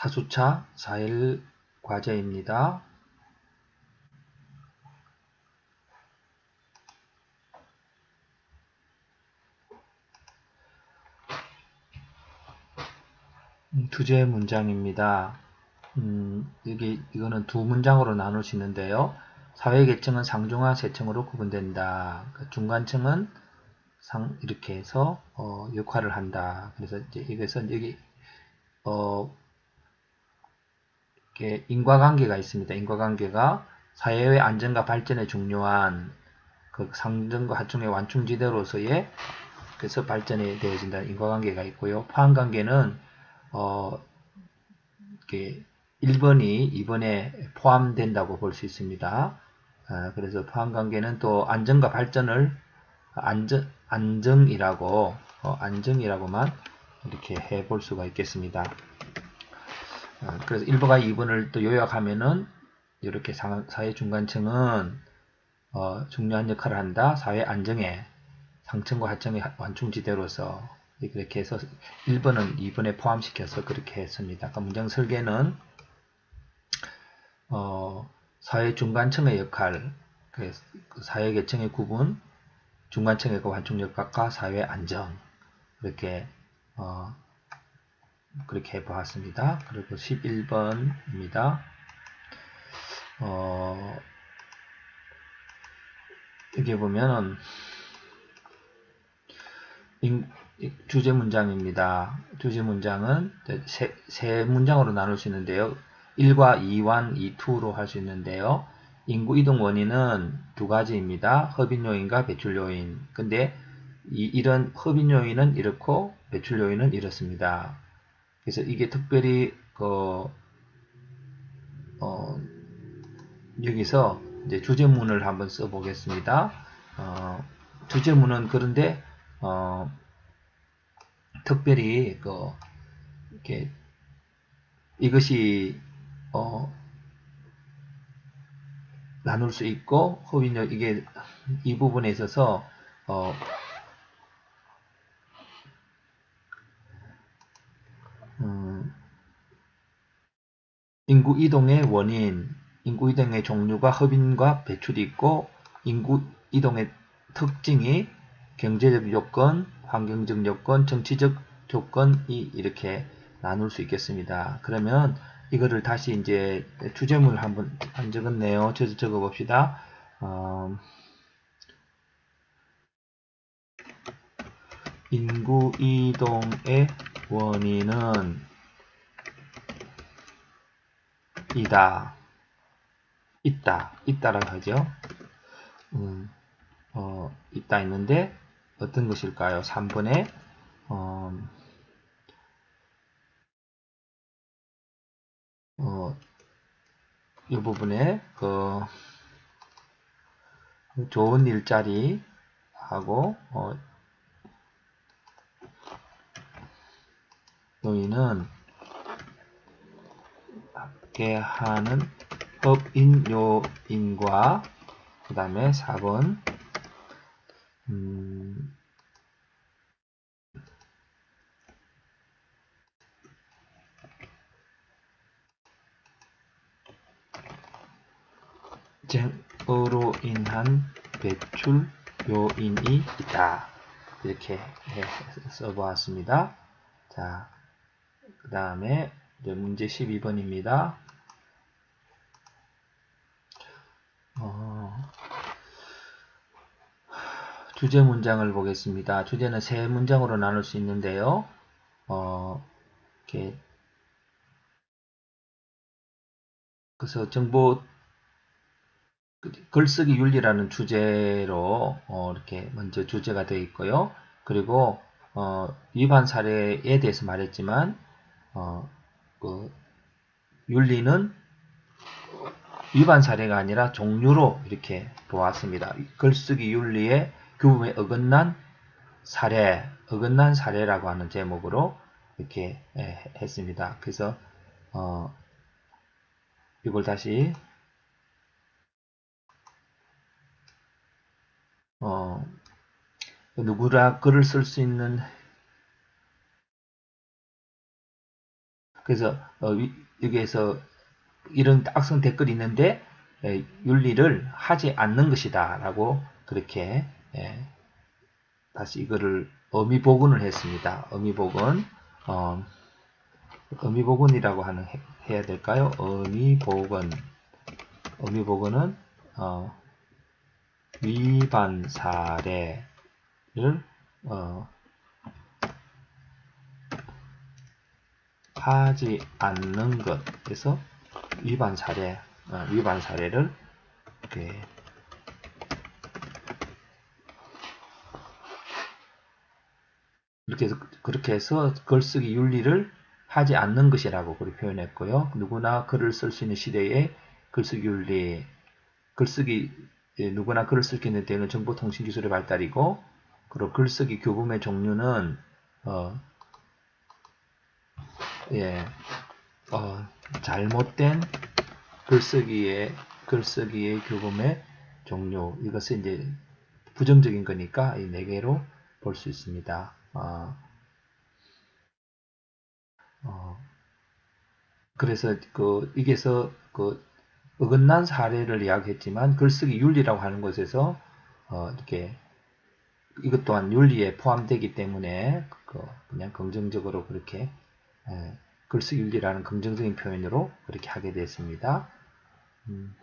4주차 4일 과제입니다. 음, 두제 문장입니다. 음, 여기 이거는 두 문장으로 있는데요. 사회계층은 상중하 세층으로 구분된다. 그 중간층은 상 이렇게 해서 어, 역할을 한다. 그래서 이제 이것은 여기 어, 인과관계가 있습니다. 인과관계가 사회의 안전과 발전에 중요한 그 상등과 하층의 완충지대로서의 그래서 발전이 되어진다는 인과관계가 있고요. 포함관계는 어, 이렇게 1번이 2번에 포함된다고 볼 수 있습니다. 아, 그래서 포함관계는 또 안정과 발전을 안정, 안정이라고 어, 안정이라고만 이렇게 해볼 수가 있겠습니다. 아, 그래서 1번과 2번을 또 요약하면은 이렇게 사회 중간층은 어, 중요한 역할을 한다. 사회 안정에 상층과 하층의 완충지대로서 그렇게 해서 1번은 2번에 포함시켜서 그렇게 했습니다. 그러니까 문장 설계는 어, 사회 중간층의 역할, 그 사회 계층의 구분, 중간층의 그 완충역학과 사회 안정 이렇게 어, 그렇게 해보았습니다. 그리고 11번입니다. 어, 여기 보면 주제 문장입니다. 주제 문장은 세, 세 문장으로 나눌 수 있는데요. 1과 2완, 2투로 할 수 있는데요. 인구 이동 원인은 두 가지입니다. 허빈 요인과 배출 요인. 근데 이, 이런 허빈 요인은 이렇고 배출 요인은 이렇습니다. 그래서 이게 특별히 그 어, 여기서 이제 주제문을 한번 써보겠습니다. 어, 주제문은 그런데 어, 특별히 그 이렇게 이것이 어, 나눌 수 있고 호빈력 이게 이 부분에 있어서 어, 인구 이동의 원인, 인구 이동의 종류가 흡인과 배출이 있고 인구 이동의 특징이 경제적 요건, 환경적 요건, 정치적 조건이 이렇게 나눌 수 있겠습니다. 그러면 이거를 다시 이제 주제문을 한번 안 적었네요. 저도 적어 봅시다. 어, 인구 이동의 원인은 이다. 있다. 있다라고 하죠. 음, 어, 있다 있는데 어떤 것일까요? 3번에 어, 어, 이 부분에 그 좋은 일자리 하고 어, 받게 하는 법인 요인과 그 다음에 4번 음, 쟁으로 인한 배출 요인이 있다. 이렇게 써보았습니다. 자, 그 다음에 문제 12번입니다. 어, 주제 문장을 보겠습니다. 주제는 세 문장으로 나눌 수 있는데요. 어, 이렇게 그래서 정보 글쓰기 윤리라는 주제로 어, 이렇게 먼저 주제가 되어 있고요. 그리고 어, 위반 사례에 대해서 말했지만 어, 그 윤리는 위반 사례가 아니라 종류로 이렇게 보았습니다. 글쓰기 윤리의 규범에 어긋난 사례, 어긋난 사례라고 하는 제목으로 이렇게 예, 했습니다. 그래서 어, 이걸 다시 어, 누구라 글을 쓸 수 있는 그래서 어, 위- 여기에서 이런 악성 댓글이 있는데 에, 윤리를 하지 않는 것이다 라고 그렇게 예, 다시 이거를 어미 복원을 했습니다. 어미 복원 어, 어미 복원이라고 하는 해, 해야 될까요? 어미 복원 어미 복원은 어, 위반 사례를 어, 하지 않는 것 그래서 위반 사례 어, 위반 사례를 이렇게 이렇게 해서 그렇게 해서 글쓰기 윤리를 하지 않는 것이라고 그렇게 표현했고요. 누구나 글을 쓸 수 있는 시대에 글쓰기 윤리 글쓰기 예, 누구나 글을 쓸 수 있는 때는 정보통신 기술의 발달이고 그리고 글쓰기 교범의 종류는 어, 예, 어, 잘못된 글쓰기의 글쓰기의 교범의 종류 이것은 이제 부정적인 거니까 이 네 개로 볼 수 있습니다. 어, 어, 그래서 그 이게서 그 어긋난 사례를 이야기했지만 글쓰기 윤리라고 하는 것에서 어, 이렇게 이것 또한 윤리에 포함되기 때문에 그 그냥 긍정적으로 그렇게 에, 글쓰기 윤리라는 긍정적인 표현으로 그렇게 하게 됐습니다. 음.